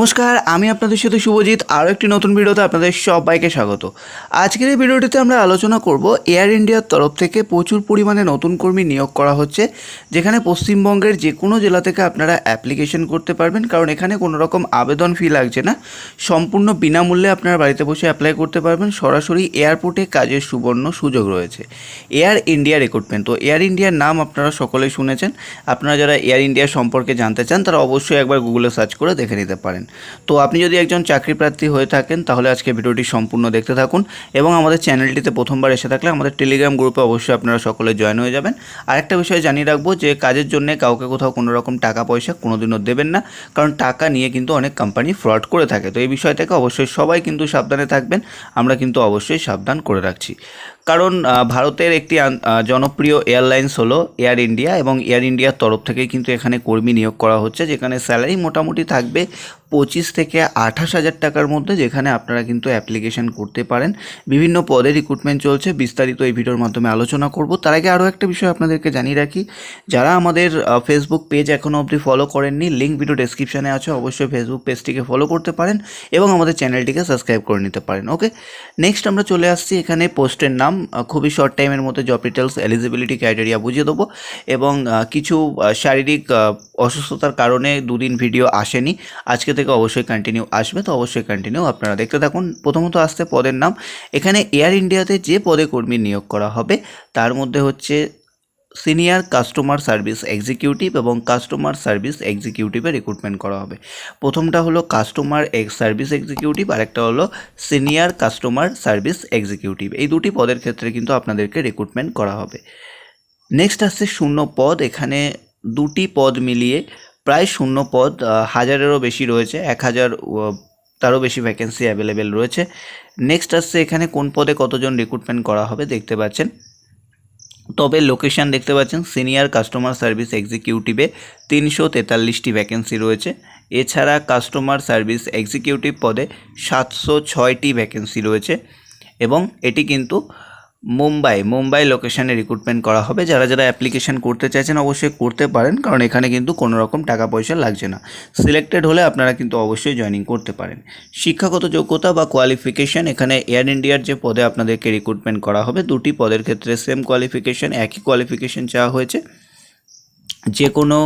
নমস্কার, আমি আপনাদের সাথে শুভজিৎ, আরও একটি নতুন ভিডিওতে আপনাদের সবাইকে স্বাগত। আজকের এই ভিডিওটিতে আমরা আলোচনা করব এয়ার ইন্ডিয়ার তরফ থেকে প্রচুর পরিমাণে নতুন কর্মী নিয়োগ করা হচ্ছে, যেখানে পশ্চিমবঙ্গের যে কোনো জেলা থেকে আপনারা অ্যাপ্লিকেশন করতে পারবেন, কারণ এখানে কোনো রকম আবেদন ফি লাগছে না। সম্পূর্ণ বিনামূল্যে আপনারা বাড়িতে বসে অ্যাপ্লাই করতে পারবেন, সরাসরি এয়ারপোর্টে কাজের সুবর্ণ সুযোগ রয়েছে। এয়ার ইন্ডিয়া রিক্রুটমেন্ট তো এয়ার ইন্ডিয়ার নাম আপনারা সকলেই শুনেছেন। আপনারা যারা এয়ার ইন্ডিয়া সম্পর্কে জানতে চান, তারা অবশ্যই একবার গুগলে সার্চ করে দেখে নিতে পারেন। তো আপনি যদি একজন চাকরি প্রার্থী হয়ে থাকেন, তাহলে আজকে ভিডিওটি সম্পূর্ণ দেখতে থাকুন এবং আমাদের চ্যানেলটিতে প্রথমবার এসে থাকলে আমাদের টেলিগ্রাম গ্রুপে অবশ্যই আপনারা সকলে জয়েন হয়ে যাবেন। আরেকটা বিষয় জানিয়ে রাখব যে, কাজের জন্য কাউকে কোথাও কোনো রকম টাকা পয়সা কোনোদিনও দেবেন না, কারণ টাকা নিয়ে কিন্তু অনেক কোম্পানি ফ্রড করে থাকে। তো এই বিষয় থেকে অবশ্যই সবাই কিন্তু সাবধানে থাকবেন, আমরা কিন্তু অবশ্যই সাবধান করে রাখছি। কারণ ভারতের একটি জনপ্রিয় এয়ারলাইন্স হলো এয়ার ইন্ডিয়া এবং এয়ার ইন্ডিয়ার তরফ থেকে কিন্তু এখানে কর্মী নিয়োগ করা হচ্ছে, যেখানে স্যালারি মোটামুটি থাকবে পঁচিশ থেকে আঠাশ হাজার টাকার মধ্যে, যেখানে আপনারা কিন্তু অ্যাপ্লিকেশন করতে পারেন। বিভিন্ন পদে রিক্রুটমেন্ট চলছে, বিস্তারিত এই ভিডিওর মাধ্যমে আলোচনা করব। তার আগে আরও একটা বিষয় আপনাদেরকে জানিয়ে রাখি, যারা আমাদের ফেসবুক পেজ এখনও অবধি ফলো করেননি লিঙ্ক ভিডিও ডেসক্রিপশানে আছে, অবশ্যই ফেসবুক পেজটিকে ফলো করতে পারেন এবং আমাদের চ্যানেলটিকে সাবস্ক্রাইব করে নিতে পারেন ওকে নেক্সট আমরা চলে আসছি এখানে পোস্টের নাম। খুবই শর্ট টাইমের মধ্যে জব ডিটেলস এলিজিবিলিটি ক্রাইটেরিয়া বুঝিয়ে দেবো এবং কিছু শারীরিক অসুস্থতার কারণে দুদিন ভিডিও আসেনি। আজকে থেকে অবশ্যই কন্টিনিউ আসবে, তো অবশ্যই কন্টিনিউ আপনারা দেখতে থাকুন। প্রথমত আসতে পদের নাম। এখানে এয়ার ইন্ডিয়াতে যে পদে কর্মী নিয়োগ করা হবে, তার মধ্যে হচ্ছে সিনিয়র কাস্টমার সার্ভিস এক্সিকিউটিভ এবং কাস্টমার সার্ভিস এক্সিকিউটিভে রিক্রুটমেন্ট করা হবে। প্রথমটা হলো কাস্টমার সার্ভিস এক্সিকিউটিভ আর একটা হলো সিনিয়র কাস্টমার সার্ভিস এক্সিকিউটিভ। এই দুটি পদের ক্ষেত্রে কিন্তু আপনাদেরকে রিক্রুটমেন্ট করা হবে। নেক্সট আসছে শূন্য পদ। এখানে দুটি পদ মিলিয়ে প্রায় শূন্য পদ হাজারেরও বেশি রয়েছে, এক হাজার তারও বেশি ভ্যাকেন্সি অ্যাভেলেবেল রয়েছে। নেক্সট আসছে এখানে কোন পদে কতজন রিক্রুটমেন্ট করা হবে দেখতে পাচ্ছেন। তবে লোকেশন দেখতে পাচ্ছেন সিনিয়র কাস্টমার সার্ভিস এক্সিকিউটিভে তিনশো তেতাল্লিশটি ভ্যাকেন্সি রয়েছে। এছাড়া কাস্টমার সার্ভিস এক্সিকিউটিভ পদে সাতশো ছয়টি ভ্যাকেন্সি রয়েছে এবং এটি কিন্তু মুম্বাই মুম্বাই লোকেশানে রিক্রুটমেন্ট করা হবে। যারা যারা অ্যাপ্লিকেশান করতে চাইছেন অবশ্যই করতে পারেন, কারণ এখানে কিন্তু কোনো রকম টাকা পয়সা লাগছে না। সিলেক্টেড হলে আপনারা কিন্তু অবশ্যই জয়নিং করতে পারেন। শিক্ষাগত যোগ্যতা বা কোয়ালিফিকেশান এখানে এয়ার ইন্ডিয়ার যে পদে আপনাদেরকে রিক্রুটমেন্ট করা হবে, দুটি পদের ক্ষেত্রে সেম কোয়ালিফিকেশান একই কোয়ালিফিকেশান চাওয়া হয়েছে। যে কোনো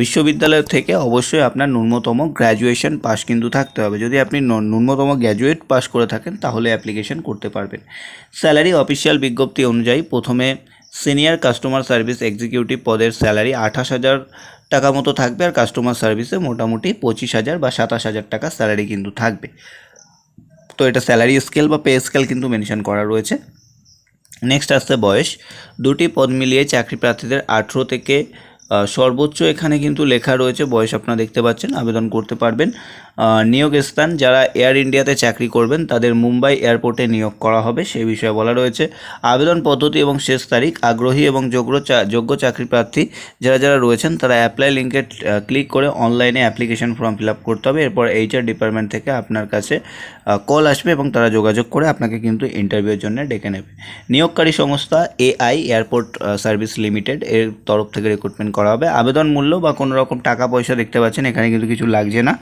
বিশ্ববিদ্যালয় থেকে অবশ্যই আপনার ন্যূনতম গ্র্যাজুয়েশন পাস কিন্তু থাকতে হবে। যদি আপনি ন্যূনতম গ্র্যাজুয়েট পাস করে থাকেন, তাহলে অ্যাপ্লিকেশন করতে পারবেন। স্যালারি অফিসিয়াল বিজ্ঞপ্তি অনুযায়ী প্রথমে সিনিয়র কাস্টমার সার্ভিস এক্সিকিউটিভ পদের স্যালারি আঠাশ হাজার টাকা মতো থাকবে আর কাস্টমার সার্ভিসে মোটামুটি পঁচিশ হাজার বা সাতাশ হাজার টাকা স্যালারি কিন্তু থাকবে। তো এটা স্যালারি স্কেল বা পে স্কেল কিন্তু মেনশন করা রয়েছে। নেক্সট আসছে বয়স। দুটি পদ মিলিয়ে চাকরি প্রার্থীদের আঠেরো থেকে সর্বোচ্চ এখানে কিন্তু লেখা রয়েছে বয়স আপনারা দেখতে পাচ্ছেন আবেদন করতে পারবেন। নিয়োগ স্থান যারা এয়ার ইন্ডিয়াতে চাকরি করবেন, তাদের মুম্বাই এয়ারপোর্টে নিয়োগ করা হবে সেই বিষয়ে বলা রয়েছে। আবেদন পদ্ধতি এবং শেষ তারিখ, আগ্রহী এবং যোগ্য যোগ্য চাকরি প্রার্থী যারা যারা রয়েছেন, তারা অ্যাপ্লাই লিঙ্কে ক্লিক করে অনলাইনে অ্যাপ্লিকেশন ফর্ম ফিল আপ করতে হবে। এরপর এইচআর ডিপার্টমেন্ট থেকে আপনার কাছে কল আসবে এবং তারা যোগাযোগ করে আপনাকে কিন্তু ইন্টারভিউর জন্য ডেকে নেবে। নিয়োগকারী সংস্থা এআই এয়ারপোর্ট সার্ভিস লিমিটেড এর তরফ থেকে রিক্রুটমেন্ট করা হবে। আবেদন মূল্য বা কোনো রকম টাকা পয়সা দেখতে পাচ্ছেন, এখানে কিন্তু কিছু লাগছে না।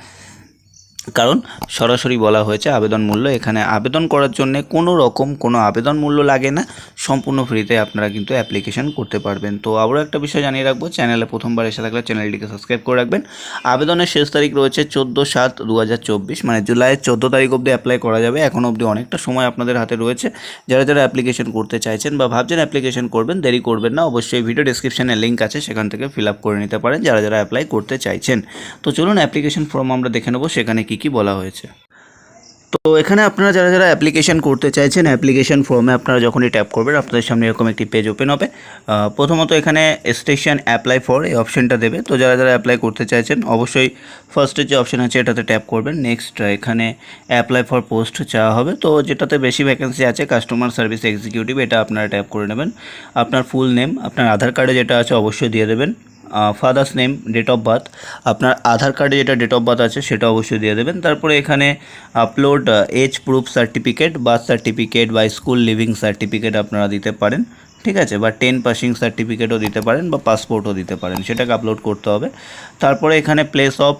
কারণ সরাসরি বলা হয়েছে আবেদন মূল্য এখানে আবেদন করার জন্য কোনো রকম কোনো আবেদন মূল্য লাগে না। সম্পূর্ণ ফ্রিতে আপনারা কিন্তু অ্যাপ্লিকেশন করতে পারবেন। তো আবারও একটা বিষয় জানিয়ে রাখব, চ্যানেলে প্রথমবার এসে থাকলে চ্যানেলটিকে সাবস্ক্রাইব করে রাখবেন। আবেদনের শেষ তারিখ রয়েছে চোদ্দ সাত দু মানে জুলাইয়ের চোদ্দ তারিখ অবধি অ্যাপ্লাই করা যাবে। এখন অবধি অনেকটা সময় আপনাদের হাতে রয়েছে। যারা যারা অ্যাপ্লিকেশন করতে চাইছেন বা ভাবছেন অ্যাপ্লিকেশন করবেন, দেরি করবেন না। অবশ্যই ভিডিও ডিসক্রিপশানে লিঙ্ক আছে, সেখান থেকে ফিল আপ করে নিতে পারেন, যারা যারা অ্যাপ্লাই করতে চাইছেন। তো চলুন অ্যাপ্লিকেশন ফর্ম আমরা দেখে নেব, সেখানে কী কী বলা হয়েছে? তো এখানে আপনারা যারা যারা অ্যাপ্লিকেশন করতে চাইছেন অ্যাপ্লিকেশন ফর্মে আপনারা যখনই ট্যাপ করবেন, আপনাদের সামনে এরকম একটি পেজ ওপেন হবে। প্রথমত এখানে স্টেশন অ্যাপ্লাই ফর এই অপশনটা দেবে। তো যারা যারা অ্যাপ্লাই করতে চাইছেন, অবশ্যই ফার্স্টের যে অপশন আছে, এটাতে ট্যাপ করবেন। নেক্সট এখানে অ্যাপ্লাই ফর পোস্ট চাওয়া হবে। তো যেটাতে বেশি ভ্যাকেন্সি আছে কাস্টমার সার্ভিস এক্সিকিউটিভ এটা আপনারা ট্যাপ করে নেবেন। আপনার ফুল নেম আপনার আধার কার্ডে যেটা আছে, অবশ্যই দিয়ে দেবেন। Father's name date of birth আপনার আধার কার্ডে যেটা ডেট অফ বার্থ আছে সেটা অবশ্যই দিয়ে দেবেন। তারপরে এখানে upload age proof certificate birth certificate বা স্কুল লিভিং সার্টিফিকেট আপনারা দিতে পারেন। ঠিক আছে? বা টেন পাসিং সার্টিফিকেটও দিতে পারেন বা পাসপোর্টও দিতে পারেন। সেটাকে আপলোড করতে হবে। তারপরে এখানে place of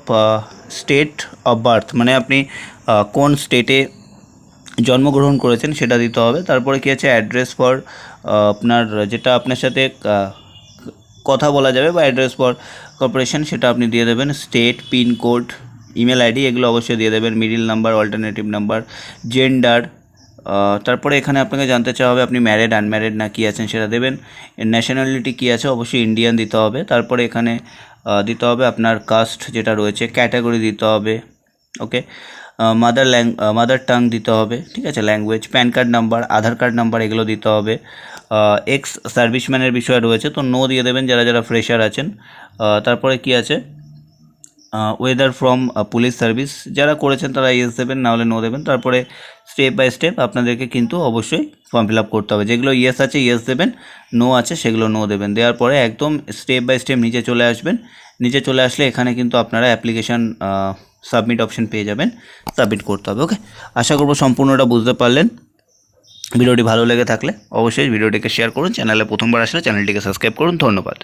state of birth মানে আপনি কোন স্টেটে জন্মগ্রহণ করেছেন সেটা দিতে হবে। তারপরে কী আছে? অ্যাড্রেস ফর আপনার যেটা আপনার সাথে কথা বলা যাবে বা অ্যাড্রেস ফর কর্পোরেশন সেটা আপনি দিয়ে দেবেন। স্টেট পিনকোড ইমেল আইডি এগুলো অবশ্যই দিয়ে দেবেন। Middle number alternative number gender তারপরে এখানে আপনাকে জানতে চাওয়া হবে আপনি ম্যারেড আনম্যারেড না কি আছেন সেটা দেবেন। ন্যাশনালিটি কী আছে অবশ্যই ইন্ডিয়ান দিতে হবে। তারপরে এখানে দিতে হবে আপনার কাস্ট যেটা রয়েছে ক্যাটাগরি দিতে হবে। Okay mother lang mother tongue দিতে হবে। ঠিক আছে? Language PAN card number Aadhaar card number এগুলো দিতে হবে। এক্স সার্ভিসম্যানের বিষয় রয়েছে, তো নো দিয়ে দেবেন যারা যারা ফ্রেশার আছেন। তারপরে কি আছে? ওয়েদার ফ্রম পুলিশ সার্ভিস যারা করেছেন তারা ইয়েস দেবেন নাহলে নো দেবেন। তারপরে স্টেপ বাই স্টেপ আপনাদেরকে কিন্তু অবশ্যই ফর্ম ফিল আপ করতে হবে। যেগুলো ইয়েস আছে ইয়েস দেবেন নো আছে, সেগুলো নো দেবেন। দেওয়ার পরে একদম স্টেপ বাই স্টেপ নিচে চলে আসবেন। নিচে চলে আসলে এখানে কিন্তু আপনারা অ্যাপ্লিকেশান সাবমিট অপশন পেয়ে যাবেন সাবমিট করতে হবে ওকে আশা করব সম্পূর্ণটা বুঝতে পারলেন। ভিডিওটি ভালো লেগে থাকলে অবশ্যই ভিডিওটিকে শেয়ার করুন, চ্যানেলে প্রথমবার আসলে চ্যানেলটিকে সাবস্ক্রাইব করুন, ধন্যবাদ।